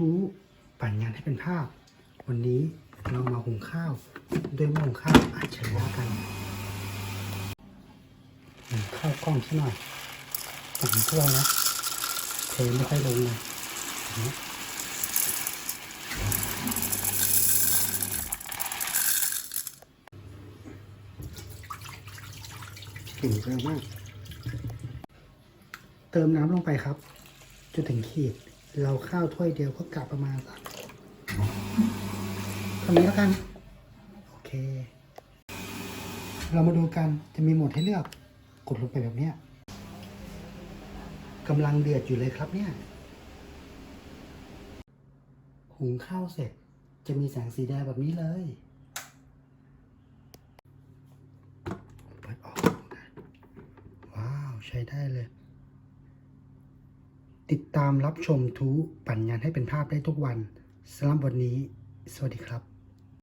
ทูปั่นงานให้เป็นภาพ วันนี้เรามาหุงข้าวด้วยหม้อหุงข้าวอัจฉริยะกันหุงข้าวกล้องซะหน่อยหุงถ้วยนะเทไม่ค่อยลงเลยกลิ่นเยอะมาก เติมน้ำลงไปครับจนถึงขีด เราข้าวถ้วยเดียวก็กะประมาณสักเท่านี้แล้วกัน โอเค เรามาดูกันจะมีโหมดให้เลือก กดลงไปแบบเนี้ยกำลังเดือดอยู่เลยครับเนี่ย หุงข้าวเสร็จจะมีแสงสีแดงแบบนี้เลยเปิดออกนะว้าว ใช้ได้เลย ติดตามรับชมทูปัญญาให้เป็นภาพได้ทุกวันสำหรับวันนี้ สวัสดีครับ